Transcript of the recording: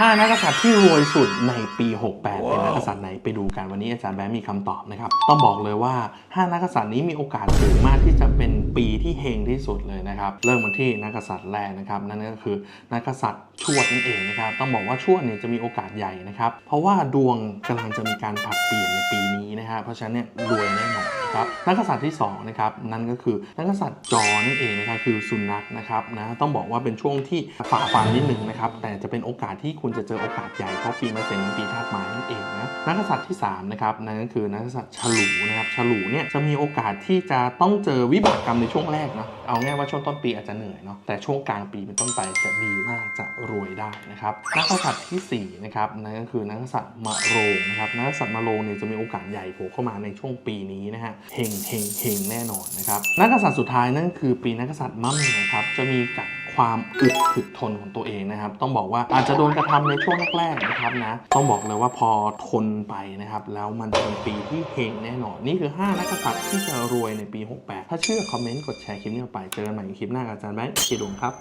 5นักกษัตริย์ที่รวยสุดในปี 68 เป็นนักกษัตริย์ไหนไปดูกันวันนี้อาจารย์แบงค์มีคำตอบนะครับ ต้องบอกเลยว่า 5 นักกษัตริย์นี้มีโอกาสสูงมากที่จะเป็นปีที่เฮงที่สุดเลยนะครับ เริ่มกันที่นักกษัตริย์แรกนะครับ นั่นก็คือนักกษัตริย์ชวดนั่นเองนะครับ ต้องบอกว่าชวดเนี่ยจะมีโอกาสใหญ่นะครับ เพราะว่าดวงกำลังจะมีการผลัดเปลี่ยนในปีนี้นะฮะ เพราะฉะนั้นเนี่ยรวยแน่นอน นะครับนักกษัตริย์ที่สองนะครับนั่นก็คือนักกษัตริย์จอนั่นเองนะครับคือสุนัขนะครับนะต้องบอกว่าเป็นช่วงที่ฝ่าฟันนิดหนึ่งนะครับแต่จะเป็นโอกาสที่คุณจะเจอโอกาสใหญ่เพราะปีมะเสงเป็นปีธาตุไม้นั่นเองนะนักกษัตริย์ที่สามนะครับนั่นก็คือนักกษัตริย์ฉลูนะครับฉลูเนี่ยจะมีโอกาสที่จะต้องเจอวิบากกรรมในช่วงแรกเนาะเอาง่ายว่าช่วงต้นปีอาจจะเหนื่อยเนาะแต่ช่วงกลางปีเป็นต้นไปจะดีมากจะ รวยได้นะครับนักกษัตริย์ที่สี่นะครับนั่นก็คือนักกษัตริย์มะโรงนะครับนักกษัตริย์มะโรงเนี่ยจะมีโอกาสใหญ่โผล่เข้ามาในช่วงปีนี้นะฮะเฮงเฮงเฮงแน่นอนนะครับนักกษัตริย์สุดท้ายนั่นคือปีนักกษัตริย์มะเมียครับจะมีจากความอึดถึกทนของตัวเองนะครับ ต้องบอกว่าอาจจะโดนกระทำในช่วงแรกๆนะครับนะ ต้องบอกเลยว่าพอทนไปนะครับ แล้วมันเป็นปีที่เฮงแน่นอน นี่คือ 5 นักกษัตริย์ที่จะรวยในปี 68 ถ้าเชื่อคอมเมนต์กดแชร์คลิปนี้ออกไป เจอกันใหม่ในคลิปหน้ากับอาจารย์แบงค์เกีดวงครับ